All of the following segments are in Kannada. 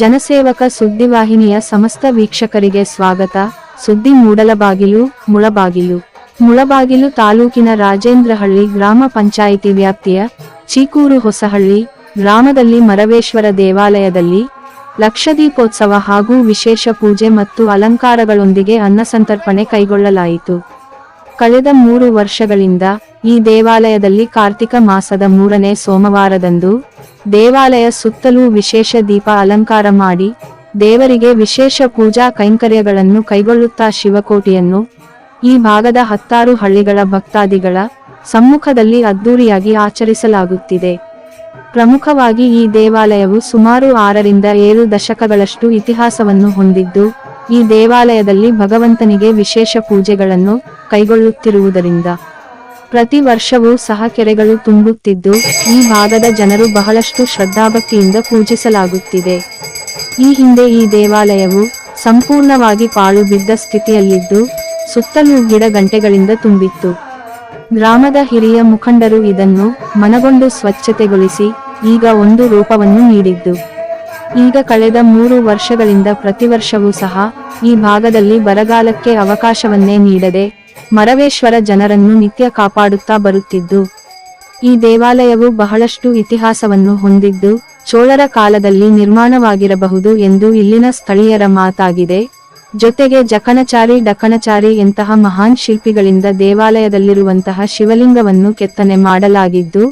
ಜನಸೇವಕ ಸುದ್ದಿವಾಹಿನಿಯ ಸಮಸ್ತ ವೀಕ್ಷಕರಿಗೆ ಸ್ವಾಗತ. ಸುದ್ದಿ ಮೂಡಲಬಾಗಿಲು, ಮುಳಬಾಗಿಲು. ಮುಳಬಾಗಿಲು ತಾಲೂಕಿನ ರಾಜೇಂದ್ರಹಳ್ಳಿ ಗ್ರಾಮ ಪಂಚಾಯಿತಿ ವ್ಯಾಪ್ತಿಯ ಚೀಕೂರು ಹೊಸಹಳ್ಳಿ ಗ್ರಾಮದಲ್ಲಿ ಮರವೇಶ್ವರ ದೇವಾಲಯದಲ್ಲಿ ಲಕ್ಷದೀಪೋತ್ಸವ ಹಾಗೂ ವಿಶೇಷ ಪೂಜೆ ಮತ್ತು ಅಲಂಕಾರಗಳೊಂದಿಗೆ ಅನ್ನಸಂತರ್ಪಣೆ ಕೈಗೊಳ್ಳಲಾಯಿತು. ಕಳೆದ ಮೂರು ವರ್ಷಗಳಿಂದ ಈ ದೇವಾಲಯದಲ್ಲಿ ಕಾರ್ತಿಕ ಮಾಸದ ಮೂರನೇ ಸೋಮವಾರದಂದು ದೇವಾಲಯ ಸುತ್ತಲೂ ವಿಶೇಷ ದೀಪ ಅಲಂಕಾರ ಮಾಡಿ ದೇವರಿಗೆ ವಿಶೇಷ ಪೂಜಾ ಕೈಂಕರ್ಯಗಳನ್ನು ಕೈಗೊಳ್ಳುತ್ತಾ ಶಿವಕೋಟಿಯನ್ನು ಈ ಭಾಗದ ಹತ್ತಾರು ಹಳ್ಳಿಗಳ ಭಕ್ತಾದಿಗಳ ಸಮ್ಮುಖದಲ್ಲಿ ಅದ್ದೂರಿಯಾಗಿ ಆಚರಿಸಲಾಗುತ್ತಿದೆ. ಪ್ರಮುಖವಾಗಿ ಈ ದೇವಾಲಯವು ಸುಮಾರು ಆರರಿಂದ ಏಳು ದಶಕಗಳಷ್ಟು ಇತಿಹಾಸವನ್ನು ಹೊಂದಿದ್ದು, ಈ ದೇವಾಲಯದಲ್ಲಿ ಭಗವಂತನಿಗೆ ವಿಶೇಷ ಪೂಜೆಗಳನ್ನು ಕೈಗೊಳ್ಳುತ್ತಿರುವುದರಿಂದ ಪ್ರತಿ ವರ್ಷವೂ ಸಹ ಕೆರೆಗಳು ತುಂಬುತ್ತಿದ್ದು, ಈ ಭಾಗದ ಜನರು ಬಹಳಷ್ಟು ಶ್ರದ್ಧಾಭಕ್ತಿಯಿಂದ ಪೂಜಿಸಲಾಗುತ್ತಿದೆ. ಈ ಹಿಂದೆ ಈ ದೇವಾಲಯವು ಸಂಪೂರ್ಣವಾಗಿ ಪಾಳು ಬಿದ್ದ ಸ್ಥಿತಿಯಲ್ಲಿದ್ದು, ಸುತ್ತಲೂ ಗಿಡ ಗಂಟೆಗಳಿಂದ ತುಂಬಿತ್ತು. ಗ್ರಾಮದ ಹಿರಿಯ ಮುಖಂಡರು ಇದನ್ನು ಮನಗೊಂಡು ಸ್ವಚ್ಛತೆಗೊಳಿಸಿ, ಈಗ ಒಂದು ರೂಪವನ್ನು ನೀಡಿದ್ದು. ಈಗ ಕಳೆದ ಮೂರು ವರ್ಷಗಳಿಂದ ಪ್ರತಿವರ್ಷವೂ ಸಹ ಈ ಭಾಗದಲ್ಲಿ ಬರಗಾಲಕ್ಕೆ ಅವಕಾಶವನ್ನೇ ನೀಡದೆ ಮರವೇಶ್ವರ ಜನರನ್ನು ನಿತ್ಯ ಕಾಪಾಡುತ್ತಾ ಬರುತ್ತಿದ್ದು, ಈ ದೇವಾಲಯವು ಬಹಳಷ್ಟು ಇತಿಹಾಸವನ್ನು ಹೊಂದಿದ್ದು, ಚೋಳರ ಕಾಲದಲ್ಲಿ ನಿರ್ಮಾಣವಾಗಿರಬಹುದು ಎಂದು ಇಲ್ಲಿನ ಸ್ಥಳೀಯರ ಮಾತಾಗಿದೆ. ಜೊತೆಗೆ ಜಕಣಚಾರಿ ಡಕಣಚಾರಿ ಎಂತಹ ಮಹಾನ್ ಶಿಲ್ಪಿಗಳಿಂದ ದೇವಾಲಯದಲ್ಲಿರುವಂತಹ ಶಿವಲಿಂಗವನ್ನು ಕೆತ್ತನೆ ಮಾಡಲಾಗಿದ್ದು,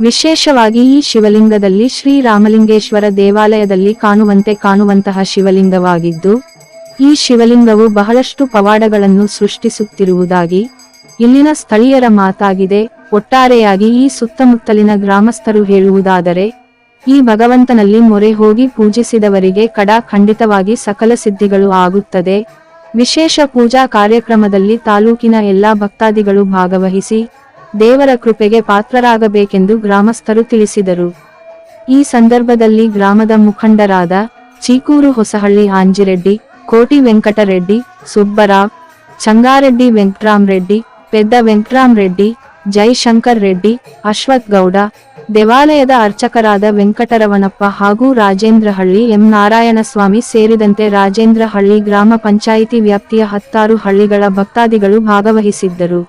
ವಿಶೇಷವಾಗಿ ಈ ಶಿವಲಿಂಗದಲ್ಲಿ ಶ್ರೀರಾಮಲಿಂಗೇಶ್ವರ ದೇವಾಲಯದಲ್ಲಿ ಕಾಣುವಂತೆ ಕಾಣುವಂತಹ ಶಿವಲಿಂಗವಾಗಿದ್ದು ಈ ಶಿವಲಿಂಗವು ಬಹಳಷ್ಟು ಪವಾಡಗಳನ್ನು ಸೃಷ್ಟಿಸುತ್ತಿರುವುದಾಗಿ, ಇಲ್ಲಿನ ಸ್ಥಳೀಯರ ಮಾತಾಗಿದೆ. ಒಟ್ಟಾರೆಯಾಗಿ ಈ ಸುತ್ತಮುತ್ತಲಿನ ಗ್ರಾಮಸ್ಥರು ಹೇಳುವುದಾದರೆ, ಈ ಭಗವಂತನಲ್ಲಿ ಮೊರೆ ಹೋಗಿ ಪೂಜಿಸಿದವರಿಗೆ ಕಡಾ ಖಂಡಿತವಾಗಿ ಸಕಲ ಸಿದ್ಧಿಗಳು ಆಗುತ್ತದೆ. ವಿಶೇಷ ಪೂಜಾ ಕಾರ್ಯಕ್ರಮದಲ್ಲಿ ತಾಲೂಕಿನ ಎಲ್ಲಾ ಭಕ್ತಾದಿಗಳು ಭಾಗವಹಿಸಿ, ದೇವರ ಕೃಪೆಗೆ ಪಾತ್ರರಾಗಬೇಕೆಂದು ಗ್ರಾಮಸ್ಥರು ತಿಳಿಸಿದರು. ಈ ಸಂದರ್ಭದಲ್ಲಿ ಗ್ರಾಮದ ಮುಖಂಡರಾದ ಚೀಕೂರು ಹೊಸಹಳ್ಳಿ ಆಂಜಿರೆಡ್ಡಿ ಸುಬ್ಬರಾವ್, ಚಂಗಾರೆಡ್ಡಿ ವೆಂಕಟ್ರಾಮ್ ರೆಡ್ಡಿ, ಪೆದ್ದ ವೆಂಕಟ್ರಾಮ್ ರೆಡ್ಡಿ, ಜೈಶಂಕರ್ ರೆಡ್ಡಿ, ಅಶ್ವಥ್ ಗೌಡ, ದೇವಾಲಯದ ಅರ್ಚಕರಾದ ವೆಂಕಟರವನಪ್ಪ ಹಾಗೂ ರಾಜೇಂದ್ರಹಳ್ಳಿ ಎಂ ನಾರಾಯಣಸ್ವಾಮಿ ಸೇರಿದಂತೆ ರಾಜೇಂದ್ರಹಳ್ಳಿ ಗ್ರಾಮ ಪಂಚಾಯಿತಿ ವ್ಯಾಪ್ತಿಯ ಹತ್ತಾರು ಹಳ್ಳಿಗಳ ಭಕ್ತಾದಿಗಳು ಭಾಗವಹಿಸಿದ್ದರು.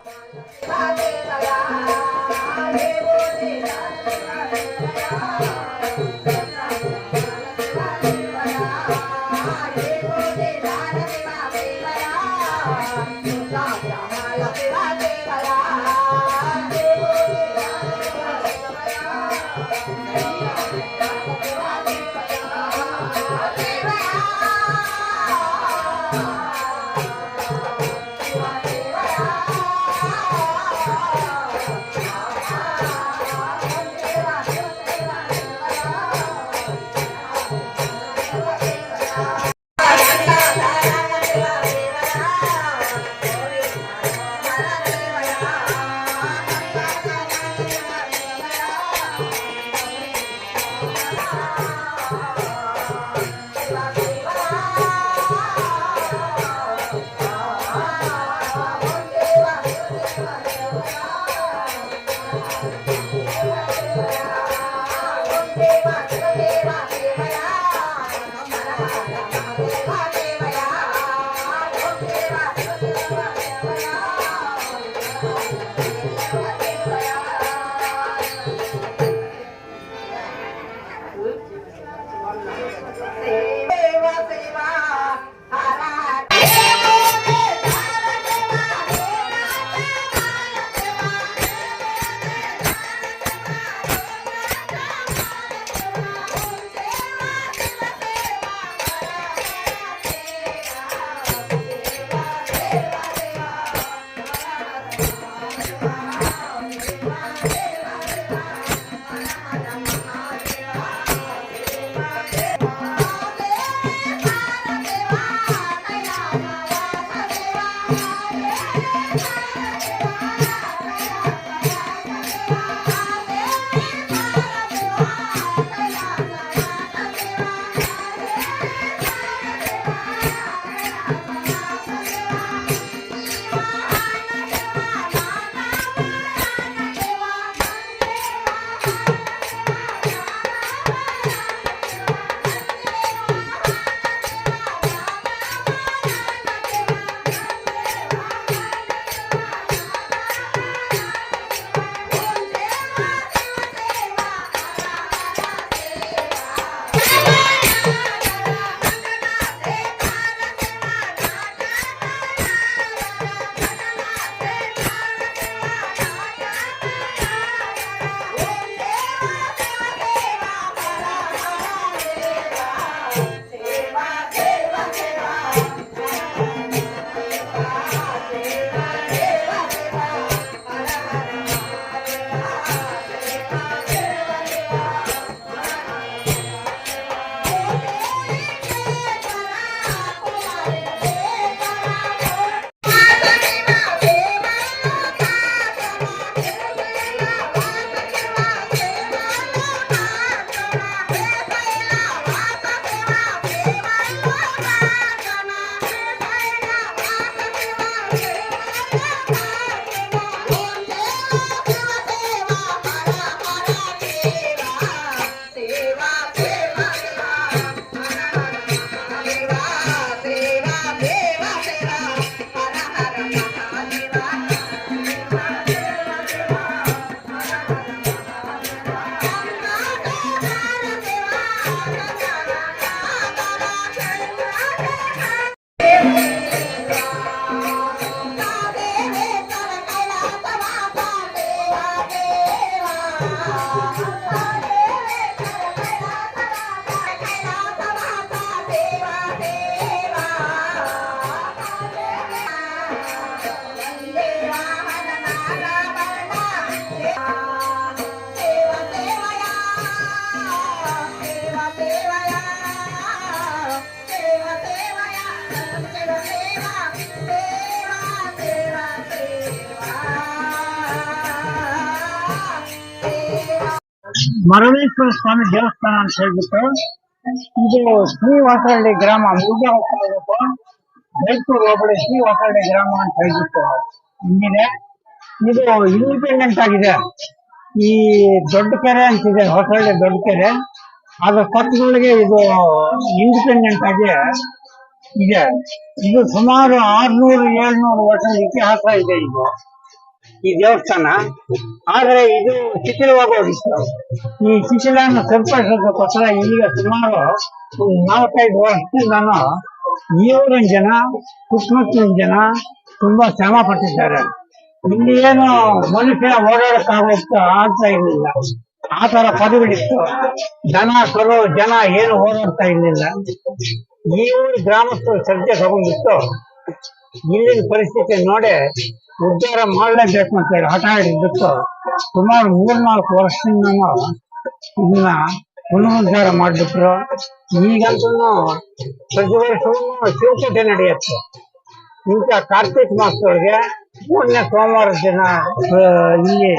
Bye. ಮರಳೇಶ್ವರ ಸ್ವಾಮಿ ದೇವಸ್ಥಾನ ಅಂತ ಹೇಳ್ಬಿಟ್ಟು, ಇದು ಶ್ರೀವಾಸಹಳ್ಳಿ ಗ್ರಾಮ ಮುಗಿದ ಹೋಗ್ಬೇಕು ಮೈಸೂರು ಶ್ರೀ ಶ್ರೀವಾಸಹಳ್ಳಿ ಗ್ರಾಮ ಅಂತ ಹೇಳ್ಬಿಟ್ಟು ಇಲ್ಲಿದೆ. ಇದು ಇಂಡಿಪೆಂಡೆಂಟ್ ಆಗಿದೆ. ಈ ದೊಡ್ಡ ಕೆರೆ ಅಂತಿದೆ, ಹೊಸಹಳ್ಳಿ ದೊಡ್ಡ ಕೆರೆ. ಅದ್ರ ಪಕ್ಕದೊಳಗೆ ಇದು ಇಂಡಿಪೆಂಡೆಂಟ್ ಆಗಿ ಇದೆ. ಇದು ಸುಮಾರು ಆರ್ನೂರು, ಏಳ್ನೂರು ವರ್ಷದ ಇತಿಹಾಸ ಇದೆ ಇದು. ಈ ದೇವಸ್ಥಾನ, ಆದ್ರೆ ಇದು ಶಿಥಿಲವಾಗೋಗಿತ್ತು ಈ ಶಿಥಿಲನ್ನು ಸರಿಪಡಿಸೋದಕ್ಕೋಸ್ಕರ ಈಗ ಸುಮಾರು ನಾಲ್ಕೈದು ವರ್ಷದಿಂದನೂ ಈ ಊರಿನ ಜನ ಸುತ್ತಮುತ್ತಲಿನ ಜನ ತುಂಬಾ ಶ್ರಮ ಪಟ್ಟಿದ್ದಾರೆ ಇಲ್ಲಿ ಏನು ಮನುಷ್ಯ ಓಡಾಡಕ್ಕಾಗೋಷ್ಟು ಆಗ್ತಾ ಇರಲಿಲ್ಲ ಆ ತರ ಪದವಿಡಿತ್ತು. ದನ ಕರು, ಜನ ಏನು ಓಡಾಡ್ತಾ ಇರಲಿಲ್ಲ. ಈ ಊರು ಗ್ರಾಮಸ್ಥರು ಸದ್ಯ ತಗೊಂಡಿತ್ತು ಇಲ್ಲಿನ ಪರಿಸ್ಥಿತಿ ನೋಡಿ ಉದ್ಧಾರ ಮಾಡಲೇಬೇಕು ಅಂತ ಹೇಳಿ ಹಠ ಹಿಡಿದಿತ್ತು ಸುಮಾರು ಮೂರ್ನಾಲ್ಕು ವರ್ಷದಿಂದ ಇದನ್ನ ಪುನರುದ್ಧಾರ ಮಾಡ್ಬಿಟ್ರು. ಈಗಂತೂ ಪ್ರತಿ ವರ್ಷವೂ ಶಿವಕೂಟೆ ನಡೆಯುತ್ತೆ. ಇಂಥ ಕಾರ್ತಿಕ್ ಮಾಸದೊಳಗೆ ಮೂರನೇ ಸೋಮವಾರ ದಿನ ಇಲ್ಲಿ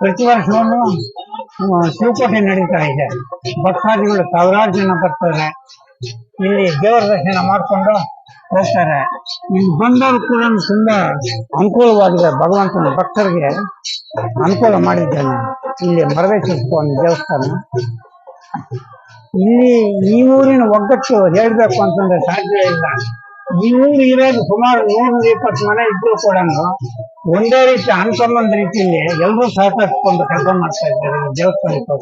ಪ್ರತಿ ವರ್ಷವೂ ಆ, ಶಿವಕೋಟೆ ನಡೀತಾ ಇದೆ. ಭಕ್ತಾದಿಗಳು ಸಾವಿರಾರು ಜನ ಬರ್ತಾರೆ. ಇಲ್ಲಿ ದೇವರ ದರ್ಶನ ಮಾಡ್ಕೊಂಡು ಹೋಗ್ತಾರೆ ಇಲ್ಲಿ ಬಂದವರು ಕೂಡ ತುಂಬಾ ಅನುಕೂಲವಾಗಿದೆ. ಭಗವಂತನ ಭಕ್ತರಿಗೆ ಅನುಕೂಲ ಮಾಡಿದ್ದೇನೆ. ಇಲ್ಲಿ ಮರವೇಶ್ವರ ದೇವಸ್ಥಾನ. ಇಲ್ಲಿ ಈ ಊರಿನ ಒಗ್ಗಟ್ಟು ಹೇಳ್ಬೇಕು ಅಂತಂದ್ರೆ ಸಾಧ್ಯ ಇಲ್ಲ. ಈ ಊರು ಇರೋದು ಸುಮಾರು ನೂರ ಇಪ್ಪತ್ತು ಮನೆ ಇದ್ರು ಕೂಡ ಒಂದೇ ರೀತಿ ಅನ್ಕೊಂಬಂದ ರೀತಿಯಲ್ಲಿ ಎಲ್ಲರೂ ಸಹಕರಿಸಿಕೊಂಡು ಕೆಲಸ ಮಾಡ್ತಾ ಇದ್ದಾರೆ. ದೇವಸ್ಥಾನಕ್ಕೆ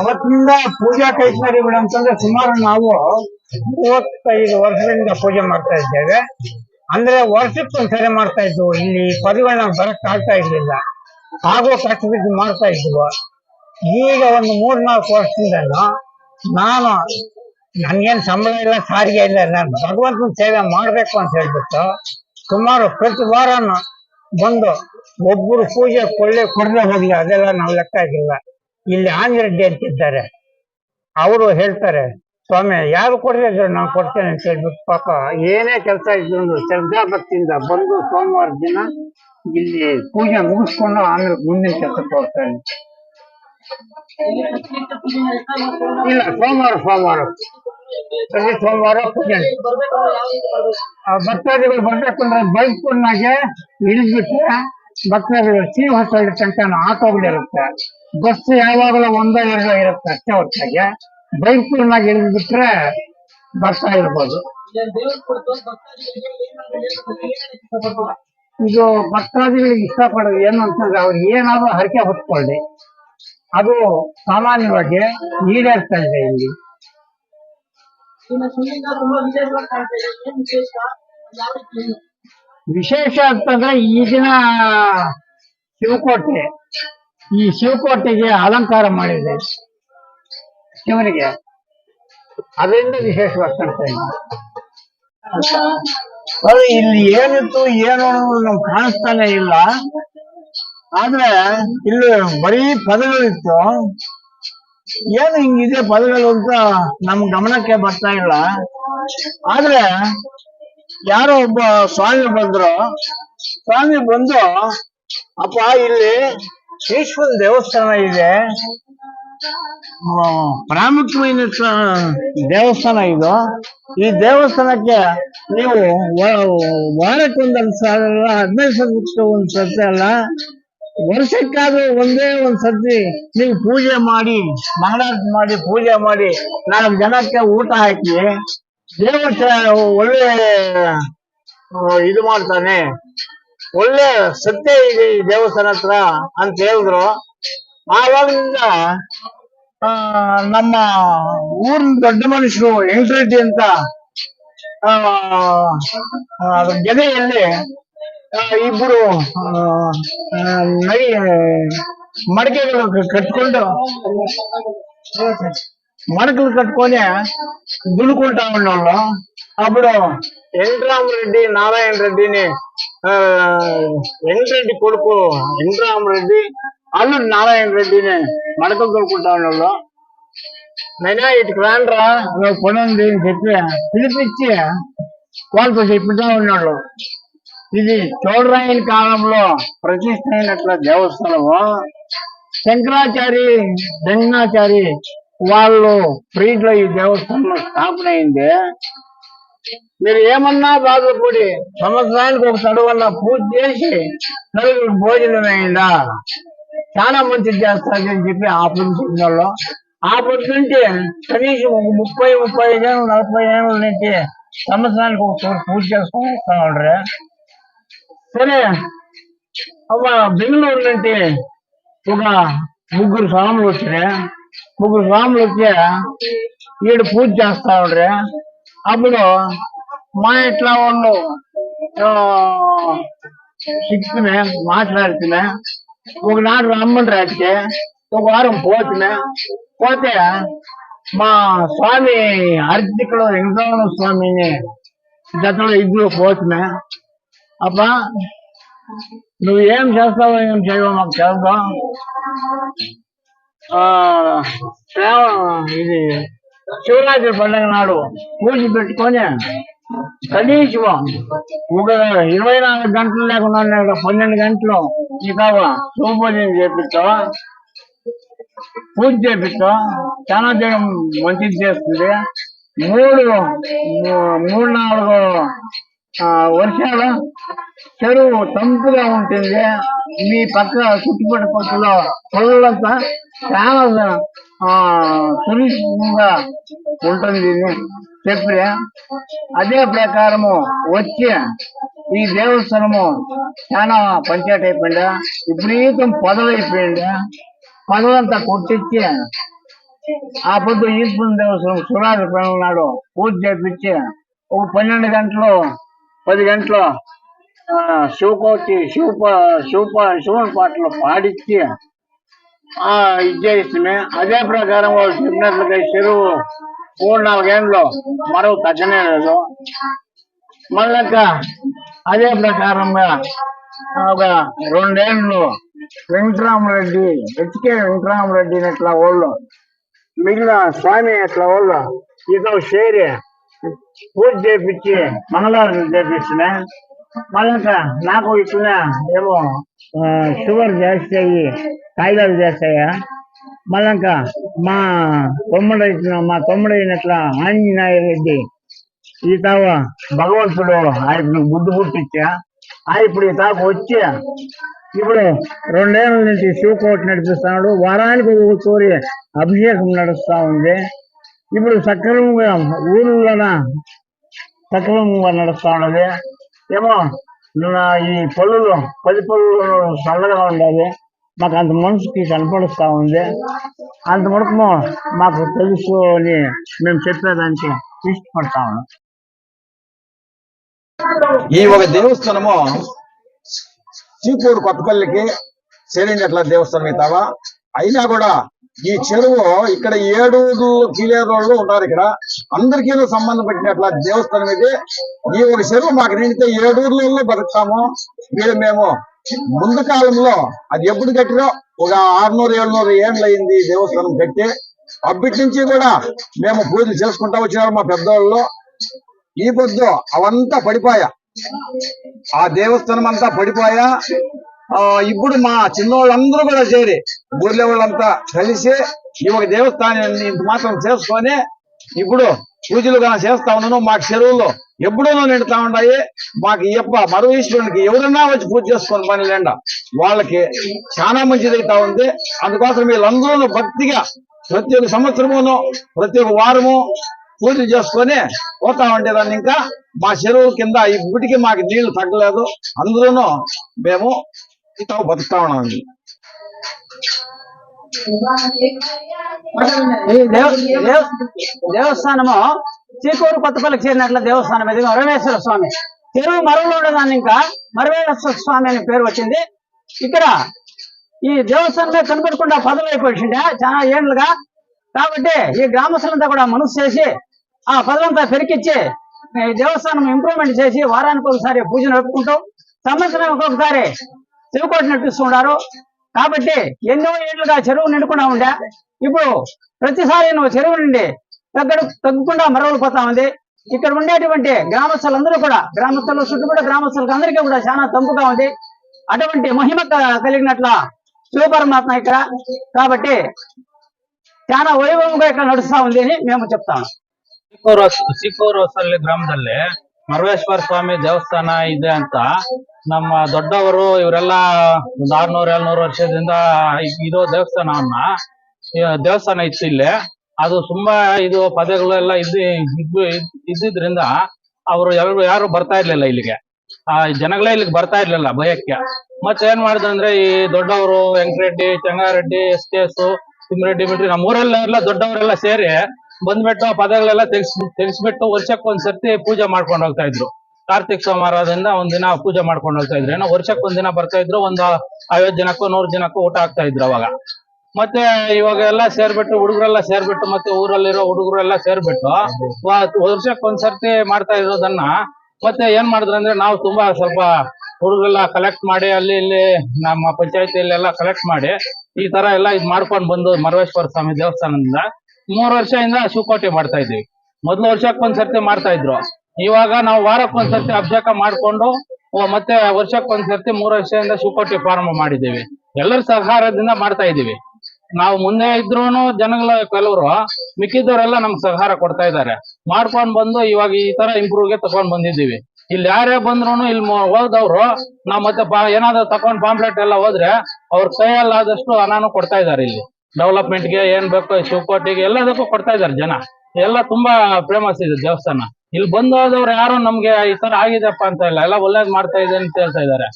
ಅವತ್ತಿನಿಂದ ಪೂಜಾ ಕೈಂಕರ್ಯಗಳು ಅಂತಂದ್ರೆ ಸುಮಾರು ನಾವು ಮೂವತ್ತೈದು ವರ್ಷದಿಂದ ಪೂಜೆ ಮಾಡ್ತಾ ಇದ್ದೇವೆ. ಅಂದ್ರೆ ವರ್ಷಕ್ಕೊಂದ್ಸರಿ ಮಾಡ್ತಾ ಇದ್ವು. ಇಲ್ಲಿ ಪದಿಗಳನ್ನ ಬರಕ್ ಆಗ್ತಾ ಇರ್ಲಿಲ್ಲ. ಆಗೋ ಕಷ್ಟ ಬಿದ್ದು ಮಾಡ್ತಾ ಇದ್ವು. ಈಗ ಒಂದು ಮೂರ್ನಾಲ್ಕು ವರ್ಷದಿಂದ ನಾನು ನನ್ಗೇನ್ ಸಂಬಳ ಇಲ್ಲ, ಸಾರಿಗೆ ಇಲ್ಲ, ನಾನು ಭಗವಂತನ ಸೇವೆ ಮಾಡ್ಬೇಕು ಅಂತ ಹೇಳ್ಬಿಟ್ಟು ಸುಮಾರು ಪ್ರತಿ ವಾರನೂ ಬಂದು ಒಬ್ಬರು ಪೂಜೆ ಕೊಳ್ಳೆ ಕೊಡದೆ ಹೋಗ್ಲಿ ಅದೆಲ್ಲ ನಾವು ಲೆಕ್ಕ ಆಗಿಲ್ಲ ಇಲ್ಲಿ ಆಂಜರೆಡ್ಡಿ ಅಂತಿದ್ದಾರೆ. ಅವರು ಹೇಳ್ತಾರೆ, ಸ್ವಾಮಿ, ಯಾರು ಕೊಡದಿದ್ರು ನಾನು ಕೊಡ್ತೇನೆ ಅಂತ ಹೇಳ್ಬಿಟ್ಟು ಪಾಪ ಏನೇ ಕೆಲಸ ಇದ್ರು ಶ್ರದ್ಧಾ ಭಕ್ತಿಯಿಂದ ಬಂದು ಸೋಮವಾರ ದಿನ ಇಲ್ಲಿ ಪೂಜೆ ಮುಗಿಸ್ಕೊಂಡು ಆಮೇಲೆ ಮುಂದಿನ ಕೆಲಸಕ್ಕೆ ಹೋಗ್ತಾರೆ ಇಲ್ಲ, ಸೋಮವಾರ ಸೋಮವಾರ. ಪ್ರತಿ ಸೋಮವಾರ ಪೂಜೆ. ಭಕ್ತಾದಿಗಳು ಬರ್ಬೇಕು ಅಂದ್ರೆ ಕೊಂಡಾಗೆ ಇಳಿದ್ಬಿಟ್ರೆ ಭಕ್ತಾದಿಗಳು ಶ್ರೀ ಹೊಸಳ್ಳಿ ತನಕ ಆಟೋಗಳಿರುತ್ತೆ ಬಸ್ ಯಾವಾಗಲೂ ಒಂದೋ ಎರಡೋ ಇರುತ್ತೆ ಅಷ್ಟೇ ಹೊತ್ತಾಗೆ ಬೈಕ್ನಾಗ ಇಳಿದ್ಬಿಟ್ರೆ ಬರ್ತಾ ಇರ್ಬೋದು ಇದು ಭಕ್ತಾದಿಗಳಿಗೆ ಇಷ್ಟಪಡೋದು ಏನು ಅಂತಂದ್ರೆ ಅವ್ರು ಏನಾದ್ರೂ ಹರಕೆ ಹೊತ್ಕೊಳ್ಳಿ. ಅದು ಸಾಮಾನ್ಯವಾಗಿ ಈಡೇರ್ತಾ ಇದೆ ಇಲ್ಲಿ. ವಿಶೇಷ ಅಂತಂದ್ರೆ ಈಗಿನ ಶಿವಕೋಟೆ. ಈ ಶಿವಕೋಟೆಗೆ ಅಲಂಕಾರ ಮಾಡಿದೆ. ಶಿವನಿಗೆ. ಅದರಿಂದ ವಿಶೇಷವಾಗಿ ಕಾಣ್ತಾ ಇಲ್ಲಿ ಏನಿತ್ತು, ಏನು ಅನ್ನೋದು ನಮ್ಗೆ ಕಾಣಿಸ್ತಾನೆ ಇಲ್ಲ. ಆದ್ರೆ ಇಲ್ಲಿ ಬರೀ ಪದಗಳಿತ್ತು. ಏನು ಹಿಂಗಿದೆ ಪದಗಳು ಅಂತ ನಮ್ ಗಮನಕ್ಕೆ ಬರ್ತಾ ಇಲ್ಲ. ಆದ್ರೆ ಯಾರೋ ಒಬ್ಬ ಸ್ವಾಮಿ ಬಂದ್ರು. ಸ್ವಾಮಿ ಬಂದು, ಅಪ್ಪ, ಇಲ್ಲಿ ಈಶ್ವರ ದೇವಸ್ಥಾನ ಇದೆ. ಪ್ರಾಮುಖ್ಯమైన ದೇವಸ್ಥಾನ ಇದು. ಈ ದೇವಸ್ಥಾನಕ್ಕೆ ನೀವು ವಾರಕ್ಕೊಂದೊಂದು ಸಾವಿರ ಹದಿನೈದು ಸಾವಿರಕ್ಕೆ ಒಂದು ಸರ್ತಿ ಅಲ್ಲ, ವರ್ಷಕ್ಕಾದ್ರೂ ಒಂದೇ ಒಂದ್ ಸರ್ತಿ ನೀವು ಪೂಜೆ ಮಾಡಿ ಮಾಡಿ ಪೂಜೆ ಮಾಡಿ ನಾಲ್ಕು ಜನಕ್ಕೆ ಊಟ ಹಾಕಿ ದೇವ ಒಳ್ಳೆ ಇದು ಮಾಡ್ತಾನೆ. ಒಳ್ಳೆ ಸತ್ಯ ಇದೆ ಈ ದೇವಸ್ಥಾನ ಹತ್ರ ಅಂತ ಹೇಳಿದ್ರು. ಆವಾಗಿನಿಂದ ಆ, ನಮ್ಮ ಊರಿನ ದೊಡ್ಡ ಮನುಷ್ಯರು ಎಂಟ್ರೆಡ್ಡಿ ಅಂತ ಆ, ಇಬ್ಬರು ಮಡಿಕೆಗಳು ಕಟ್ಕೊಂಡು మడకలు కట్టుకొని దులుకుంటా ఉన్నాము అప్పుడు వెంకటరామరెడ్డి నారాయణ రెడ్డిని వెంకటరెడ్డి కొడుకు వెంకటరామరెడ్డి అల్లుడు నారాయణ రెడ్డిని మడకలు దులుకుంటా ఉన్నాము నైనా ఇటు రాండ్రా. నాకు పని అని చెప్పి పిలిపించి వాళ్ళతో చెప్పుతా ఉన్నాడు. ఇది చోడరాయని కాలంలో ప్రతిష్ట అయినట్ల దేవస్థానము శంకరాచారి దండాచారి వాళ్ళు ఫ్రీడ్ ఈ దేవస్థానం స్థాపన అయింది మీరు ఏమన్నా బాధపడి సంవత్సరానికి ఒక తడవన్న పూజ చేసి నలుగురు భోజనం అయిందా? చాలా మంచిది చేస్తుంది అని చెప్పి ఆ పొద్దు చెప్పిన ఆ పొద్దు కనీసం ఒక ముప్పై ముప్పై ఐదు ఏళ్ళు నలభై ఏళ్ళ నుంచి సంవత్సరానికి ఒక చోటు పూజ చేసుకొని వస్తా సరే అమ్మ బెంగళూరు నుండి ఒక ముగ్గురు స్వాములు వచ్చారే. ముగ్గురు స్వాములు వచ్చి ఈడు పూజ చేస్తా ఉండ్రి అప్పుడు మా ఇట్లా వాళ్ళు సిక్కునే మాట్లాడుతున్నా. ఒకనాడు రమ్మని రాటికి ఒక వారం పోతున్నా. పోతే మా స్వామి అర్చకుడు వెంకటరమణ స్వామిని గతంలో ఇద్దరు పోతున్నా. అప్ప నువ్వు ఏం చేస్తావు ఏం చేయవో మాకు తెలుసు ఆ, ఇది శివరాత్రి పండుగ నాడు పూజ పెట్టుకొని కనీసం ఒక ఇరవై నాలుగు గంటలు లేకుండా పన్నెండు గంటలు ఇక శుభభోజనం చేపిస్తావా? పూజ చేపిస్తా చాలా చేయడం మంచిది చేస్తుంది. మూడు మూడు నాలుగు ఆ, వర్షాలు చెరువు తంపుగా ఉంటుంది. మీ పక్క చుట్టుపక్కల పొలంతా చాలా ఆ, సురక్షితంగా ఉంటుంది ఇది చెప్పి అదే ప్రకారము వచ్చి ఈ దేవస్థానము చాలా పంచాయతీ అయిపోయిందా? విపరీతం పొదలైపోయిందా పొదలంతా కొట్టించి ఆ పొద్దు ఈశ్వర దేవస్థానం సురాజు నాడు పూజ చేపించి ఒక పన్నెండు గంటలు పది గంటలు ఆ, శివకోటి శివ శివ శివుని పాటలు పాడించి ఆ అదే ప్రకారం వాళ్ళు చెప్పినట్లుగా చెరువు మూడు నాలుగేళ్ళు మరో తగ్గనే లేదు. మళ్ళక అదే ప్రకారంగా ఒక రెండేళ్ళు వెంకటరామరెడ్డి హెచ్కే వెంకటరామరెడ్డి ఎట్లా వాళ్ళు మిగిలిన స్వామి ఎట్లా వాళ్ళు ఇదో షేరి పూజ చేపించి మంగళవారం చేపిస్తున్నా మళ్ళక నాకు ఇట్లా ఏమో షుగర్ జాస్తి అయ్యి కాగితాలు చేస్తాయా? మళ్ళంక మా తమ్ముడు ఇచ్చిన మా తమ్ముడు అయినట్ల ఆంజనేయ రెడ్డి ఈ తావ భగవంతుడు ఆయనకు బుద్ధి పుట్టించా? ఆ ఇప్పుడు ఈ తాకు వచ్చి? ఇప్పుడు రెండేళ్ళ నుంచి శివకోట నడిపిస్తున్నాడు. వారానికి ఒక కోరి అభిషేకం నడుస్తా ఉంది. ఇప్పుడు సక్రమంగా ఊళ్ళోన సక్రమంగా నడుస్తూ ఉన్నది. ఏమో ఈ పళ్ళు పది పళ్ళు చల్లగా ఉండాలి. మాకు అంత మనసుకి కనపడుస్తా ఉంది. అంత వరకు మాకు తెలుసు అని మేము చెప్పేదానికి ఇష్టపడతా ఉన్నాం. ఈ ఒక దేవస్థానము చీపూరు కొత్తపల్లికి చేరిందట్ల దేవస్థానం అవుతావా అయినా కూడా ఈ చెరువు ఇక్కడ ఏడు కిలోలు ఉన్నారు ఇక్కడ. అందరికీ సంబంధం పెట్టినట్ల దేవస్థానం ఇది. ఈ ఒక చెరువు మాకు నిండితే ఏడూర్లలో బతుకుతాము. వీళ్ళు మేము ముందు కాలంలో అది ఎప్పుడు కట్టిరో ఒక ఆరునూరు ఏడునూరు ఏళ్ళు అయింది దేవస్థానం కట్టి. అప్పటి నుంచి కూడా మేము పూజలు చేసుకుంటా వచ్చినారు మా పెద్దవాళ్ళు ఈ పొద్దు అవంతా పడిపోయా. ఆ దేవస్థానం అంతా పడిపోయా. ఆ ఇప్పుడు మా చిన్నోళ్ళందరూ కూడా చేరి ఊర్లే వాళ్ళంతా కలిసి ఈ ఒక దేవస్థానాన్ని ఇంత మాత్రం చేసుకొని ఇప్పుడు పూజలు కానీ చేస్తా ఉన్నాను మాకు చెరువుల్లో. ఎప్పుడూ నిండుతా ఉన్నాయి మాకు ఎప్ప మరో ఈశ్వరునికి ఎవరన్నా వచ్చి పూజ చేసుకొని పని లేండ. వాళ్ళకి చాలా మంచిదైతా ఉంది. అందుకోసం వీళ్ళందరూ భక్తిగా ప్రతి ఒక్క సంవత్సరమును ప్రతి ఒక్క వారము పూజలు చేసుకొని పోతా ఉండేదాన్ని ఇంకా. మా చెరువు కింద ఇప్పటికీ మాకు నీళ్ళు తగ్గలేదు. అందులోనూ మేము ఇతో బతుకుతా ఉన్నామండి దేవస్థానము చీకూరు కొత్తపల్లికి చేరినట్ల దేవస్థానం ఇది మరవేశ్వర స్వామి. చెరువు మరవలో ఉండేదాన్ని ఇంకా మరవేశ్వర స్వామి అనే పేరు వచ్చింది. ఇక్కడ ఈ దేవస్థానమే కనపడకుండా పదలైపోయిండే చాలా ఏండ్లుగా. కాబట్టి ఈ గ్రామస్తులంతా కూడా మనసు చేసి ఆ పదలంతా పెరికిచ్చి దేవస్థానం ఇంప్రూవ్మెంట్ చేసి వారానికి ఒకసారి పూజ నడుపుకుంటాం సంవత్సరానికి ఒకసారి నడిపిస్తూ నడిపిస్తున్నారు కాబట్టి ఎన్నో ఏళ్లుగా చెరువు నిండుకుండా ఉండే ఇప్పుడు ప్రతిసారి నువ్వు చెరువు నుండి తగ్గడు తగ్గకుండా మరవలు పోతా ఉంది ఇక్కడ ఉండేటువంటి గ్రామస్తులందరూ కూడా గ్రామస్తులు చుట్టుపక్కల గ్రామస్తులకు అందరికీ కూడా చాలా తంపుగా ఉంది అటువంటి మహిమ క- కలిగినట్ల శివ పరమాత్మ ఇక్కడ కాబట్టి చాలా వైభవంగా ఇక్కడ నడుస్తా ఉంది అని మేము చెప్తాము ಸಿಕ್ಕೂರು ಸಿಕ್ಕೂರು ಹೊಸಳ್ಳಿ ಗ್ರಾಮದಲ್ಲಿ ಮರವೇಶ್ವರ ಸ್ವಾಮಿ ದೇವಸ್ಥಾನ ಇದೆ ಅಂತ. ನಮ್ಮ ದೊಡ್ಡವರು ಇವರೆಲ್ಲ ಒಂದು ಆರ್ನೂರ್, ಏಳ್ನೂರು ವರ್ಷದಿಂದ ಇರೋ ದೇವಸ್ಥಾನವನ್ನ ದೇವಸ್ಥಾನ ಇತ್ತು ಇಲ್ಲಿ. ಅದು ತುಂಬಾ ಇದು ಪದಗಳೆಲ್ಲ ಇದ್ದು ಇದ್ದು, ಇದ್ದಿದ್ರಿಂದ ಅವರು ಎಲ್ರು ಯಾರು ಬರ್ತಾ ಇರ್ಲಿಲ್ಲ ಇಲ್ಲಿಗೆ. ಆ ಜನಗಳೇ ಇಲ್ಲಿಗೆ ಬರ್ತಾ ಇರ್ಲಿಲ್ಲ ಭಯಕ್ಕೆ. ಮತ್ತೆ ಏನ್ ಮಾಡಿದ್ರಂದ್ರೆ ಈ ದೊಡ್ಡವರು, Venkatareddy, Changareddy, S K S Thimmareddy ಬಿಟ್ರಿ ನಮ್ಮ ಊರಲ್ಲೆಲ್ಲ ದೊಡ್ಡವರೆಲ್ಲ ಸೇರಿ ಬಂದ್ಬಿಟ್ಟು ಪದಗಳೆಲ್ಲ ತೆಗ್ಸ್ ತೆಗಿಸ್ಬಿಟ್ಟು ವರ್ಷಕ್ಕೆ ಒಂದ್ಸರ್ತಿ ಪೂಜೆ ಮಾಡ್ಕೊಂಡು ಹೋಗ್ತಾ ಇದ್ರು. ಕಾರ್ತಿಕ್ ಸೋಮವಾರದಿಂದ ಒಂದಿನ ದಿನ ಪೂಜೆ ಮಾಡ್ಕೊಂಡು ಹೋಗ್ತಾ ಇದ್ರು. ಏನೋ ವರ್ಷಕ್ಕೆ ಒಂದ್ ದಿನ ಬರ್ತಾ ಇದ್ರು, ಒಂದು ಐವತ್ತು ಜನಕ್ಕೂ ನೂರ್ ಜನಕ್ಕೂ ಊಟ ಆಗ್ತಾ ಇದ್ರು ಅವಾಗ. ಮತ್ತೆ ಇವಾಗ ಎಲ್ಲ ಸೇರ್ಬಿಟ್ಟು, ಹುಡುಗರೆಲ್ಲ ಸೇರ್ಬಿಟ್ಟು, ಮತ್ತೆ ಊರಲ್ಲಿರೋ ಹುಡುಗರೆಲ್ಲ ಸೇರ್ಬಿಟ್ಟು ವರ್ಷಕ್ಕೆ ಒಂದ್ಸರ್ತಿ ಮಾಡ್ತಾ ಇರೋದನ್ನ, ಮತ್ತೆ ಏನ್ ಮಾಡಿದ್ರು ಅಂದ್ರೆ ನಾವು ತುಂಬಾ ಸ್ವಲ್ಪ ಹುಡುಗರೆಲ್ಲ ಕಲೆಕ್ಟ್ ಮಾಡಿ, ಅಲ್ಲಿ ಇಲ್ಲಿ ನಮ್ಮ ಪಂಚಾಯತಿಯಲ್ಲೆಲ್ಲ ಕಲೆಕ್ಟ್ ಮಾಡಿ, ಈ ತರ ಎಲ್ಲ ಇದ್ ಮಾಡ್ಕೊಂಡು ಬಂದು ಮರವೇಶ್ವರ ಸ್ವಾಮಿ ದೇವಸ್ಥಾನದಿಂದ ಮೂರು ವರ್ಷದಿಂದ ಶಿವಕೋಟೆ ಮಾಡ್ತಾ ಇದ್ದೀವಿ ಮೊದ್ಲು ವರ್ಷಕ್ಕೆ ಒಂದ್ಸರ್ತಿ ಮಾಡ್ತಾ ಇದ್ರು. ಇವಾಗ ನಾವು ವಾರಕ್ಕೆ ಒಂದ್ಸರ್ತಿ ಅಭಿಷೇಕ ಮಾಡ್ಕೊಂಡು ಮತ್ತೆ ವರ್ಷಕ್ಕೆ ಒಂದ್ಸರ್ತಿ ಮೂರು ವರ್ಷದಿಂದ ಶಿವಕೋಟೆ ಪ್ರಾರಂಭ ಮಾಡಿದ್ದೀವಿ. ಎಲ್ಲರ ಸಹಕಾರದಿಂದ ಮಾಡ್ತಾ ಇದ್ದೀವಿ. ನಾವು ಮುಂದೆ ಇದ್ರೂನು ಜನಗಳ ಕೆಲವರು ಮಿಕ್ಕಿದವರೆಲ್ಲ ನಮ್ಗೆ ಸಹಕಾರ ಕೊಡ್ತಾ ಇದ್ದಾರೆ. ಮಾಡ್ಕೊಂಡ್ ಬಂದು ಇವಾಗ ಈ ತರ ಇಂಪ್ರೂವ್ಗೆ ತಗೊಂಡ್ ಬಂದಿದ್ದೀವಿ. ಇಲ್ಲಿ ಯಾರೇ ಬಂದ್ರು ಇಲ್ಲಿ ಹೋದವ್ರು, ನಾವ್ ಮತ್ತೆ ಏನಾದ್ರು ತಕೊಂಡ್ ಪಾಂಪ್ಲೆಟ್ ಎಲ್ಲ ಹೋದ್ರೆ ಅವ್ರ ಕೈಯಲ್ಲಾದಷ್ಟು ಹಣನು ಕೊಡ್ತಾ ಇದ್ದಾರೆ ಇಲ್ಲಿ. ಡೆವಲಪ್ಮೆಂಟ್ಗೆ ಏನ್ ಬೇಕು ಶಿವಕೋಟೆಗೆ ಎಲ್ಲದಕ್ಕೂ ಕೊಡ್ತಾ ಇದ್ದಾರೆ ಜನ. ಎಲ್ಲ ತುಂಬಾ ಫೇಮಸ್ ಇದೆ ದೇವಸ್ಥಾನ. ಇಲ್ಲಿ ಬಂದು ಹೋದವ್ರು ಯಾರು ನಮ್ಗೆ ಈ ತರ ಆಗಿದೆಪ್ಪ ಅಂತ ಇಲ್ಲ. ಎಲ್ಲ ಒಳ್ಳೇದ್ ಮಾಡ್ತಾ ಇದೆ ಅಂತ ಹೇಳ್ತಾ ಇದ್ದಾರೆ.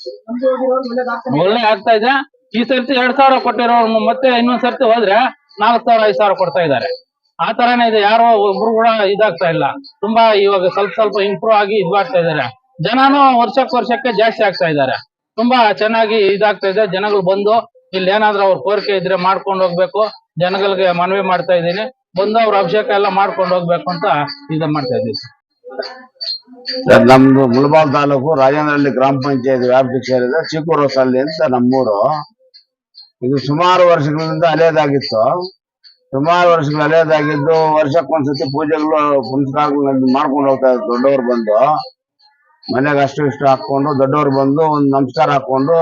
ಒಳ್ಳೆ ಆಗ್ತಾ ಇದೆ. ಈ ಸರ್ತಿ ಎರಡ್ ಸಾವಿರ ಕೊಟ್ಟಿರೋರು ಮತ್ತೆ ಇನ್ನೊಂದ್ ಸರ್ತಿ ಹೋದ್ರೆ ನಾಲ್ಕ್ ಸಾವಿರ, ಐದು ಸಾವಿರ ಕೊಡ್ತಾ ಇದ್ದಾರೆ. ಆ ತರನೇ ಇದೆ. ಯಾರೋ ಒಬ್ರು ಕೂಡ ಇದಾಗ್ತಾ ಇಲ್ಲ. ತುಂಬಾ ಇವಾಗ ಸ್ವಲ್ಪ ಸ್ವಲ್ಪ ಇಂಪ್ರೂವ್ ಆಗಿ ಇದಾಗ್ತಾ ಇದಾರೆ ಜನನು ವರ್ಷಕ್ಕೆ ವರ್ಷಕ್ಕೆ ಜಾಸ್ತಿ ಆಗ್ತಾ ಇದಾರೆ ತುಂಬಾ ಚೆನ್ನಾಗಿ ಇದಾಗ್ತಾ ಇದೆ. ಜನಗಳು ಬಂದು ಇಲ್ಲಿ ಏನಾದ್ರು ಅವ್ರ ಕೋರಿಕೆ ಇದ್ರೆ ಮಾಡ್ಕೊಂಡು ಹೋಗ್ಬೇಕು, ಜನಗಳಿಗೆ ಮನವಿ ಮಾಡ್ತಾ ಇದ್ದೀನಿ. ಬಂದು ಅವ್ರ ಅಭಿಷೇಕ ಎಲ್ಲ ಮಾಡ್ಕೊಂಡು ಹೋಗ್ಬೇಕು ಅಂತ ಇದ ಮಾಡ್ತಾ ಇದ್ದೀವಿ ನಮ್ದು ಮುಳಬಾಲ್ ತಾಲೂಕು ರಾಜೇಂದ್ರಹಳ್ಳಿ ಗ್ರಾಮ ಪಂಚಾಯತ್ ವ್ಯಾಪ್ತಿ ಸೇರಿದ ಸಲ್ಲಿ ಅಂತ ನಮ್ಮೂರು. ಇದು ಸುಮಾರು ವರ್ಷಗಳಿಂದ ಹಳೇದಾಗಿತ್ತು. ಸುಮಾರು ವರ್ಷಗಳು ಹಳೇದಾಗಿದ್ದು ವರ್ಷಕ್ಕೊಂದ್ಸತಿ ಪೂಜೆಗಳು ಪುನಸ್ಕಾರಗಳು ಮಾಡ್ಕೊಂಡು ಹೋಗ್ತಾ ಇದ್ರು. ದೊಡ್ಡವರು ಬಂದು ಮನೆಗೆ ಅಷ್ಟು ಇಷ್ಟು ಹಾಕೊಂಡು ದೊಡ್ಡವರು ಬಂದು ಒಂದು ನಮಸ್ಕಾರ ಹಾಕೊಂಡು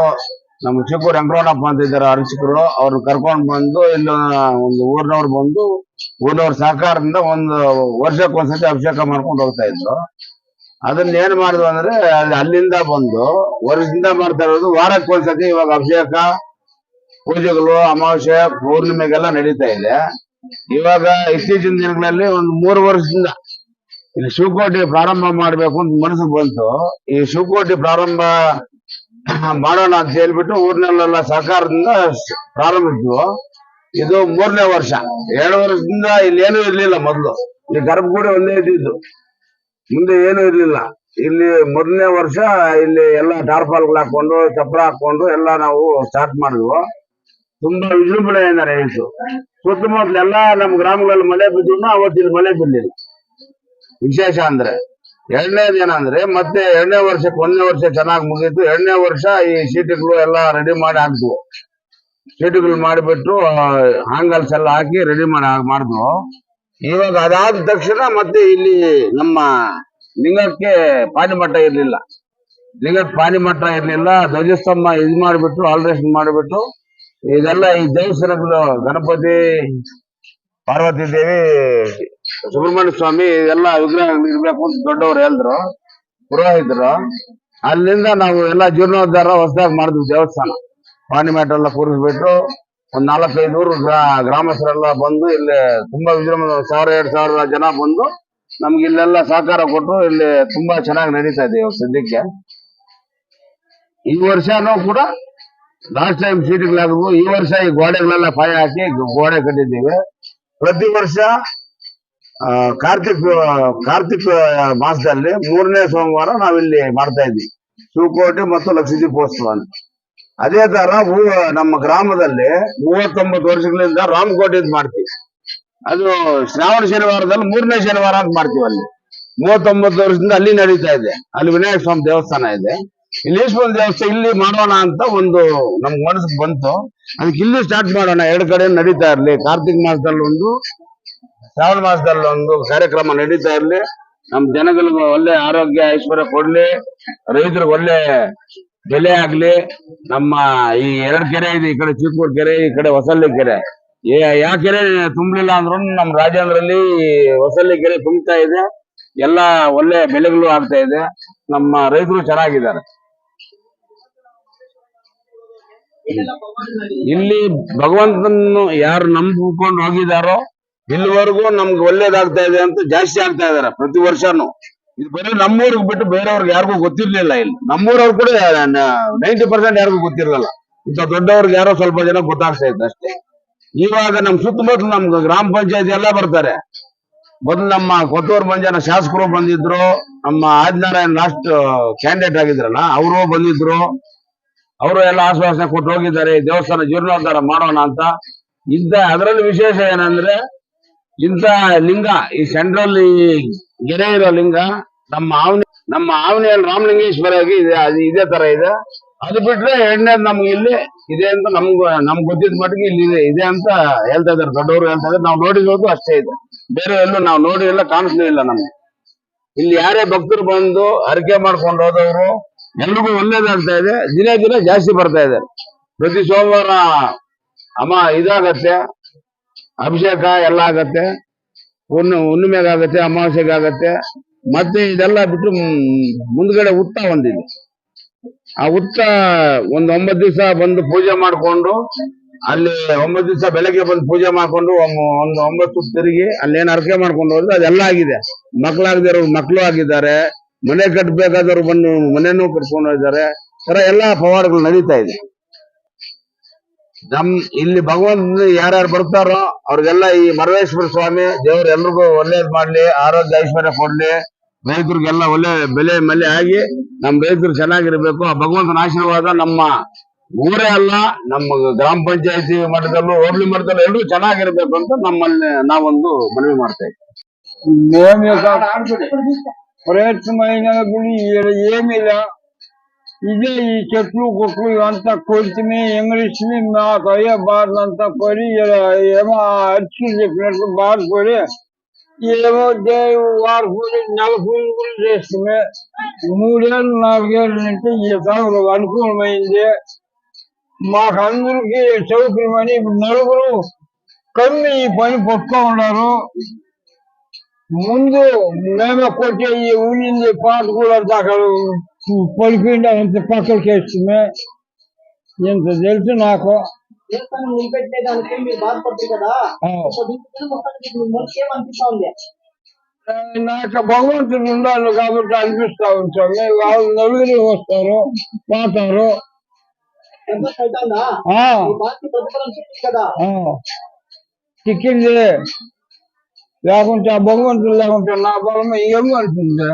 ನಮ್ಮ ಚಿಕ್ಕೂರು ವೆಂಕಟರಮಣಪ್ಪ ಅಂತ ಇದ್ದಾರೆ ಅರ್ಚಕರು ಅವ್ರನ್ನ ಕರ್ಕೊಂಡು ಬಂದು ಇಲ್ಲಿ ಒಂದು ಊರಿನವ್ರು ಬಂದು ಊರಿನವ್ರ ಸಹಕಾರದಿಂದ ಒಂದು ವರ್ಷಕ್ಕೆ ಒಂದ್ಸತಿ ಅಭಿಷೇಕ ಮಾಡ್ಕೊಂಡು ಹೋಗ್ತಾ ಇದ್ರು. ಅದನ್ನ ಏನ್ ಮಾಡಿದ್ವು ಅಂದ್ರೆ ಅಲ್ಲಿ- ಅಲ್ಲಿಂದ ಬಂದು ವರ್ಷದಿಂದ ಮಾಡ್ತಾ ಇರೋದು ವಾರಕ್ಕೆ ಒಂದ್ಸತಿ ಇವಾಗ ಅಭಿಷೇಕ, ಪೂಜೆಗಳು, ಅಮಾವಾಸ್ಯೆ, ಪೌರ್ಣಿಮೆಗೆಲ್ಲ ನಡೀತಾ ಇದೆ. ಇವಾಗ ಇತ್ತೀಚಿನ ದಿನಗಳಲ್ಲಿ ಒಂದು ಮೂರು ವರ್ಷದಿಂದ ಇಲ್ಲಿ ಶಿವಕೋಟಿ ಪ್ರಾರಂಭ ಮಾಡ್ಬೇಕು ಅಂತ ಮನಸ್ಸು ಬಂತು. ಈ ಶಿವಕೋಟಿ ಪ್ರಾರಂಭ ಮಾಡೋಣ ಅಂತ ಹೇಳ್ಬಿಟ್ಟು ಊರ್ನಲ್ಲೆಲ್ಲ ಸಹಕಾರದಿಂದ ಪ್ರಾರಂಭಿಸಿದ್ವು ಇದು ಮೂರನೇ ವರ್ಷ. ಎರಡು ವರ್ಷದಿಂದ ಇಲ್ಲಿ ಏನೂ ಇರ್ಲಿಲ್ಲ ಮೊದಲು. ಇಲ್ಲಿ ಗರ್ಭಗುಡಿ ಒಂದೇ ಇದ್ದಿದ್ದು. ಮುಂದೆ ಏನು ಇರ್ಲಿಲ್ಲ. ಇಲ್ಲಿ ಮೊದಲನೇ ವರ್ಷ ಇಲ್ಲಿ ಎಲ್ಲ ಟಾರ್ಪಾಲ್ಗಳು ಹಾಕೊಂಡು ಚಪ್ರ ಹಾಕೊಂಡು ಎಲ್ಲ ನಾವು ಸ್ಟಾರ್ಟ್ ಮಾಡಿದ್ವು. ತುಂಬಾ ವಿಜೃಂಭಣೆಯಿಂದ ನಡೆಯಿತು ಸುತ್ತಮುತ್ತಲ ಎಲ್ಲ ನಮ್ಮ ಗ್ರಾಮಗಳಲ್ಲಿ ಮಳೆ ಬಿದ್ದು ಅವತ್ತಿನ ಮಳೆ ಬಿದ್ದಿಲ್ಲ ವಿಶೇಷ ಅಂದ್ರೆ. ಎರಡನೇದು ಏನಂದ್ರೆ ಮತ್ತೆ ಎರಡನೇ ವರ್ಷಕ್ಕೆ ಒಂದನೇ ವರ್ಷ ಚೆನ್ನಾಗಿ ಮುಗೀತು. ಎರಡನೇ ವರ್ಷ ಈ ಸೀಟುಗಳು ಎಲ್ಲ ರೆಡಿ ಮಾಡಿ ಹಾಕ್ತು ಸೀಟುಗಳು ಮಾಡಿಬಿಟ್ಟು ಹಾಂಗಲ್ಸ್ ಎಲ್ಲ ಹಾಕಿ ರೆಡಿ ಮಾಡಿ ಮಾಡಿದ್ವು. ಇವಾಗ ಅದಾದ ತಕ್ಷಣ ಮತ್ತೆ ಇಲ್ಲಿ ನಮ್ಮ ಲಿಂಗಕ್ಕೆ ಪಾನಿಮಠ ಇರಲಿಲ್ಲ. ಲಿಂಗಕ್ಕೆ ಪಾನಿಮಠ ಇರಲಿಲ್ಲ. ಧ್ವಜಸ್ತಂಭ ಇದು ಮಾಡಿಬಿಟ್ಟು ಆಲ್ಟ್ರೇಷನ್ ಮಾಡಿಬಿಟ್ಟು, ಇದೆಲ್ಲ ಈ ದೇವಸ್ಥಾನಗಳು ಗಣಪತಿ, ಪಾರ್ವತಿ ದೇವಿ ಸುಬ್ರಹ್ಮಣ್ಯ ಸ್ವಾಮಿ, ಎಲ್ಲ ವಿಗ್ರಹ ಇರ್ಬೇಕು ಅಂತ ದೊಡ್ಡವರು ಹೇಳಿದ್ರು. ಪುರೋಹಿತರು, ಅಲ್ಲಿಂದ ನಾವು ಎಲ್ಲ ಜೀರ್ಣೋದ್ಧಾರ ಹೊಸದಾಗಿ ಮಾಡಿದ್ವಿ ದೇವಸ್ಥಾನ. ಪಾನಿಮಠ ಎಲ್ಲ ಕೂರಿಸ್ಬಿಟ್ಟು ಒಂದ್ ನಾಲ್ಕೈದು ಗ್ರಾಮಸ್ಥರೆಲ್ಲ ಬಂದು ಇಲ್ಲಿ ತುಂಬಾ ವಿಜೃಂಭಣೆ ಒಂದ್ ಸಾವಿರ, ಎರಡ್ ಸಾವಿರ ಜನ ಬಂದು ನಮ್ಗೆ ಇಲ್ಲೆಲ್ಲ ಸಹಕಾರ ಕೊಟ್ಟು ಇಲ್ಲಿ ತುಂಬಾ ಚೆನ್ನಾಗಿ ನಡೀತಾ ಇದೆ ಇವಾಗ ಸದ್ಯಕ್ಕೆ. ಈ ವರ್ಷನೂ ಕೂಡ ಲಾಸ್ಟ್ ಟೈಮ್ ಸೀಟ್ಗಳಾಗ ಈ ವರ್ಷ ಈ ಗೋಡೆಗಳೆಲ್ಲ ಪಾಯ ಹಾಕಿ ಗೋಡೆ ಕಟ್ಟಿದ್ದೀವಿ. ಪ್ರತಿ ವರ್ಷ ಕಾರ್ತಿಕ್ ಕಾರ್ತಿಕ್ ಮಾಸದಲ್ಲಿ ಮೂರನೇ ಸೋಮವಾರ ನಾವಿಲ್ಲಿ ಮಾಡ್ತಾ ಇದ್ವಿ ಶಿವಕೋಟೆ ಮತ್ತು ಲಕ್ಷ ದೀಪೋತ್ಸವ ಅಂತ. ಅದೇ ತರ ನಮ್ಮ ಗ್ರಾಮದಲ್ಲಿ ಮೂವತ್ತೊಂಬತ್ತು ವರ್ಷಗಳಿಂದ ರಾಮಕೋಟೆ ಮಾಡ್ತೀವಿ. ಅದು ಶ್ರಾವಣ ಶನಿವಾರದಲ್ಲಿ ಮೂರನೇ ಶನಿವಾರ ಅಂತ ಮಾಡ್ತೀವಿ ಅಲ್ಲಿ. ಮೂವತ್ತೊಂಬತ್ತು ವರ್ಷದಿಂದ ಅಲ್ಲಿ ನಡೀತಾ ಇದೆ. ಅಲ್ಲಿ ವಿನಾಯಕ ಸ್ವಾಮಿ ದೇವಸ್ಥಾನ ಇದೆ. ಇಲ್ಲಿ ಈಶ್ವರ ದೇವಸ್ಥಾನ ಇಲ್ಲಿ ಮಾಡೋಣ ಅಂತ ಒಂದು ನಮ್ಗೆ ಮನಸ್ಸಿಗೆ ಬಂತು. ಅದಕ್ಕೆ ಇಲ್ಲಿ ಸ್ಟಾರ್ಟ್ ಮಾಡೋಣ. ಎರಡು ಕಡೆ ನಡೀತಾ ಇರಲಿ. ಕಾರ್ತಿಕ್ ಮಾಸದಲ್ಲಿ ಒಂದು ಶ್ರಾವಣ ಮಾಸದಲ್ಲಿ ಒಂದು ಕಾರ್ಯಕ್ರಮ ನಡೀತಾ ಇರಲಿ. ನಮ್ಮ ಜನಗಳಿಗೆ ಒಳ್ಳೆ ಆರೋಗ್ಯ, ಐಶ್ವರ್ಯ ಕೊಡ್ಲಿ. ರೈತರಿಗೆ ಒಳ್ಳೆ ಬೆಲೆ ಆಗ್ಲಿ. ನಮ್ಮ ಈ ಎರಡು ಕೆರೆ ಇದೆ, ಈ ಕಡೆ ಚಿಕ್ಕೂರ್ ಕೆರೆ, ಈ ಕಡೆ ಹೊಸಳ್ಳಿ ಕೆರೆ. ಏ- ಯಾ ಕೆರೆ ತುಂಬಲಿಲ್ಲ ಅಂದ್ರೂ ನಮ್ಮ ರಾಜೇಂದ್ರಲ್ಲಿ ಹೊಸಳ್ಳಿ ಕೆರೆ ತುಂಬ್ತಾ ಇದೆ. ಎಲ್ಲ ಒಳ್ಳೆ ಬೆಳೆಗಳು ಆಗ್ತಾ ಇದೆ. ನಮ್ಮ ರೈತರು ಚೆನ್ನಾಗಿದ್ದಾರೆ. ಇಲ್ಲಿ ಭಗವಂತನ ಯಾರು ನಂಬಿಕೊಂಡು ಹೋಗಿದಾರೋ ಇಲ್ಲಿವರೆಗೂ ನಮ್ಗೆ ಒಳ್ಳೇದಾಗ್ತಾ ಇದೆ ಅಂತ ಜಾಸ್ತಿ ಆಗ್ತಾ ಇದಾರೆ ಪ್ರತಿ ವರ್ಷನೂ. ಇದು ಬರೀ ನಮ್ಮೂರಿಗೆ ಬಿಟ್ಟು ಬೇರೆಯವ್ರಿಗೆ ಯಾರಿಗೂ ಗೊತ್ತಿರ್ಲಿಲ್ಲ ಇಲ್ಲಿ. ನಮ್ಮೂರವ್ರು ಕೂಡ ನೈಂಟಿ ಪರ್ಸೆಂಟ್ ಯಾರಿಗೂ ಗೊತ್ತಿರಲಿಲ್ಲ. ಇಂಥ ದೊಡ್ಡವ್ರಿಗೆ ಯಾರೋ ಸ್ವಲ್ಪ ಜನ ಗೊತ್ತಾಗ್ತಾ ಇತ್ತು ಅಷ್ಟೇ. ಇವಾಗ ನಮ್ ಸುತ್ತಮುತ್ತಲು ನಮ್ಗೆ ಗ್ರಾಮ ಪಂಚಾಯತಿ ಎಲ್ಲ ಬರ್ತಾರೆ. ಮೊದಲು ನಮ್ಮ ಕೊತ್ತೂರು ಮಂಜನ ಶಾಸಕರು ಬಂದಿದ್ರು ನಮ್ಮ ಆದಿನಾರಾಯಣ ಲಾಸ್ಟ್ ಕ್ಯಾಂಡಿಡೇಟ್ ಆಗಿದ್ರಲ್ಲ ಅವರು ಬಂದಿದ್ರು. ಅವರು ಎಲ್ಲ ಆಶ್ವಾಸನೆ ಕೊಟ್ಟು ಹೋಗಿದ್ದಾರೆ ದೇವಸ್ಥಾನ ಜೀರ್ಣೋದ್ಧಾರ ಮಾಡೋಣ ಅಂತ. ಇದ್ದ ಅದರಲ್ಲಿ ವಿಶೇಷ ಏನಂದ್ರೆ ಇಂತ ಲಿಂಗ, ಈ ಸೆಂಟ್ರಲ್ ಗೆರೆ ಇರೋ ಲಿಂಗ, ನಮ್ಮ ಆವನ ನಮ್ಮ ಆವನಿಯಲ್ಲಿ ರಾಮಲಿಂಗೇಶ್ವರ ಇದೆ ಇದೇ ತರ ಇದೆ. ಅದು ಬಿಟ್ರೆ ಎರಡನೇದು ನಮ್ಗೆ ಇಲ್ಲಿ ಇದೆ ಅಂತ ನಮ್ಗ, ನಮ್ಗೆ ಗೊತ್ತಿದ್ದ ಮಟ್ಟಿಗೆ ಇಲ್ಲಿ ಇದೆ ಇದೆ ಅಂತ ಹೇಳ್ತಾ ಇದಾರೆ ದೊಡ್ಡವರು ಹೇಳ್ತಾ ಇದಾರೆ ನಾವು ನೋಡಿರೋದು ಅಷ್ಟೇ ಇದೆ. ಬೇರೆ ಎಲ್ಲೂ ನಾವು ನೋಡಿಲ್ಲ, ಕಾಣಿಸ್ಲೂ ಇಲ್ಲ ನಮ್ಗೆ. ಇಲ್ಲಿ ಯಾರೇ ಭಕ್ತರು ಬಂದು ಹರಕೆ ಮಾಡ್ಕೊಂಡು ಹೋದವರು, ಎಲ್ರಿಗೂ ಒಳ್ಳೇದಾಗ್ತಾ ಇದೆ. ದಿನೇ ದಿನ ಜಾಸ್ತಿ ಬರ್ತಾ ಇದ್ದಾರೆ. ಪ್ರತಿ ಸೋಮವಾರ ಅಮ್ಮ ಇದಾಗತ್ತೆ. ಅಭಿಷೇಕ ಎಲ್ಲ ಆಗತ್ತೆ, ಹುಣ್ಣು ಹುಣ್ಣಿಮೆಗಾಗತ್ತೆ ಅಮಾವಾಸ್ಯೆಗೆ ಆಗತ್ತೆ, ಮತ್ತೆ ಇದೆಲ್ಲ ಬಿಟ್ಟು ಮುಂದ್ಗಡೆ ಹುತ್ತ ಒಂದಿದೆ. ಆ ಹುತ್ತ ಒಂದ್ ಒಂಬತ್ತು ದಿವಸ ಬಂದು ಪೂಜೆ ಮಾಡ್ಕೊಂಡು, ಅಲ್ಲಿ ಒಂಬತ್ತು ದಿವಸ ಬೆಳಗ್ಗೆ ಬಂದು ಪೂಜೆ ಮಾಡ್ಕೊಂಡು ಒಂದು ಒಂಬತ್ತು ತಿರುಗಿ ಅಲ್ಲಿ ಏನ್ ಅರ್ಕೆ ಮಾಡ್ಕೊಂಡು ಹೋದ್ರೆ ಅದೆಲ್ಲ ಆಗಿದೆ. ಮಕ್ಕಳಾಗದಿರೋ ಮಕ್ಕಳು ಆಗಿದ್ದಾರೆ, ಮನೆ ಕಟ್ಟಬೇಕಾದವ್ರು ಬಂದು ಮನೆನೂ ಕಟ್ಕೊಂಡು ಹೋಗಿದ್ದಾರೆ ತರ ಎಲ್ಲಾ ಪವಾಡಗಳು ನಡೀತಾ ಇದೆ. ನಮ್, ಇಲ್ಲಿ ಭಗವಂತ ಯಾರ್ಯಾರು ಬರ್ತಾರೋ, ಅವ್ರಿಗೆಲ್ಲ ಈ ಮರವೇಶ್ವರ ಸ್ವಾಮಿ, ದೇವ್ರ ಎಲ್ರಿಗೂ ಒಳ್ಳೇದ್ ಮಾಡ್ಲಿ, ಆರೋಗ್ಯ ಐಶ್ವರ್ಯ ಕೊಡ್ಲಿ, ರೈತರಿಗೆಲ್ಲ ಒಳ್ಳೆ ಬೆಲೆ ಮಲೆ ಆಗಿ ನಮ್ ರೈತರು ಚೆನ್ನಾಗಿರ್ಬೇಕು. ಆ ಭಗವಂತನ ಆಶೀರ್ವಾದ ನಮ್ಮ ಊರೇ ಅಲ್ಲ, ನಮ್ಮ ಗ್ರಾಮ ಪಂಚಾಯತಿ ಮಟ್ಟದಲ್ಲೂ ಹೋಗ್ಲಿ ಮಟ್ಟದಲ್ಲೂ ಎಲ್ಲರೂ ಚೆನ್ನಾಗಿರ್ಬೇಕು ಅಂತ ನಮ್ಮಲ್ಲಿ ನಾವೊಂದು ಮನವಿ ಮಾಡ್ತಾ ಇದ್ದೀವಿ ಪ್ರಯತ್ನ ಏನಿಲ್ಲ. ఇదే ఈ చెట్లు గుట్లు ఇవంతా కొంచెమే ఇంగ్లీష్ని నాకు అయ్యే బాధలంతా పడి ఏమో అరిచి చెప్పినట్లు బాధపడి ఏమో దేవుడు వారు పూజ నెల పూజలు కూడా చేస్తుంది మూడేళ్ళు నాలుగేళ్ళు నుంచి ఈ తనకు అనుకూలమైంది. మాకు అందరికీ సౌకర్యమని నలుగురు కమ్మి ఈ పని పట్టుకో ఉన్నారు. ముందు మేమే కొట్టే ఈ ఉండింది పాట కూడా దాకా పడిపోయింది అంత పక్కలకి వేస్తుంది ఇంత తెలుసు నాకు. నాకు భగవంతుడు ఉండాలి కాబట్టి అనిపిస్తా ఉంటాం వాళ్ళు నలుగురు వస్తారు పోతారు. చిక్కింది. లేకుంటే ఆ భగవంతుడు లేకుంటే నా బలమే ఏమి అంటుంది